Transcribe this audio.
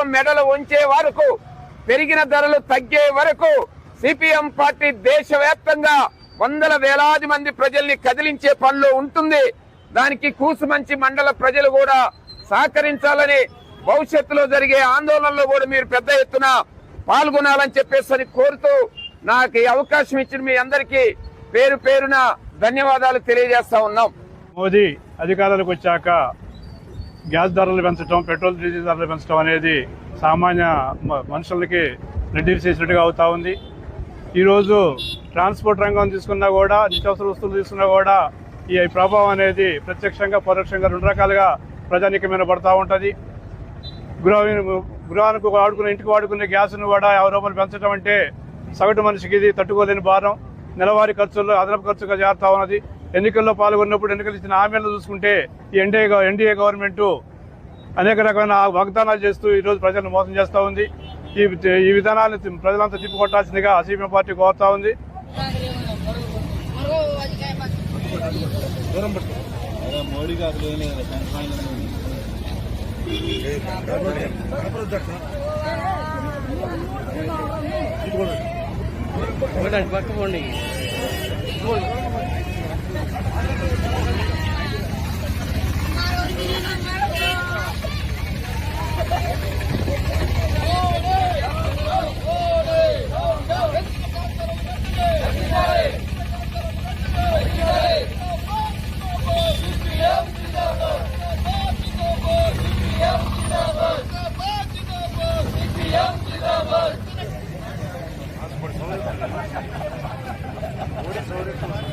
ప్రభుత్వం మెడలు ఉంచే వరకు పెరిగిన ధరలు తగ్గే వరకు సిపిఎం పార్టీ దేశవ్యాప్తంగా వందల వేలాది మంది ప్రజల్ని కదిలించే పనిలో ఉంటుంది. దానికి కూసుమంచి మండల ప్రజలు కూడా సహకరించాలని భవిష్యత్తులో జరిగే ఆందోళనలో కూడా మీరు పెద్ద ఎత్తున పాల్గొనాలని చెప్పేసి కోరుతూ నాకు ఈ అవకాశం ఇచ్చిన మీ అందరికీ పేరు పేరున ధన్యవాదాలు తెలియజేస్తా ఉన్నాం. మోదీ అధికారాలకు వచ్చాక గ్యాస్ ధరలు పెంచడం పెట్రోల్ డీజిల్ ధరలు పెంచడం అనేది సామాన్య మ- మనుషులకి రెడ్యూస్ చేసినట్టుగా అవుతా ఉంది. ఈరోజు ట్రాన్స్పోర్ట్ రంగం తీసుకున్నా కూడా నిత్యావసర వస్తువులు తీసుకున్నా కూడా ఈ ప్రభావం అనేది ప్రత్యక్షంగా పరోక్షంగా రెండు రకాలుగా ప్రజానిక మీద పడతా ఉంటుంది. గృహ గృహానికి వాడుకునే ఇంటికి వాడుకునే గ్యాస్ను కూడా యాభై రూపాయలు పెంచడం అంటే సగటు మనిషికి ఇది తట్టుకోలేని భారం. నెలవారీ ఖర్చుల్లో అదనపు ఖర్చుగా చేరుతా ఉన్నది. ఎన్నికల్లో పాల్గొన్నప్పుడు ఎన్నికలు ఇచ్చిన హామీలను చూసుకుంటే ఈ ఎన్డీఏ ఎన్డీఏ గవర్నమెంట్ అనేక రకమైన వాగ్దానాలు చేస్తూ ఈరోజు ప్రజలను మోసం చేస్తూ ఉంది ఈ ఈ విధానాలను ప్రజలంతా తిప్పికొట్టాల్సిందిగా సిపిఎం పార్టీ కోరుతా ఉంది Modi What is order for?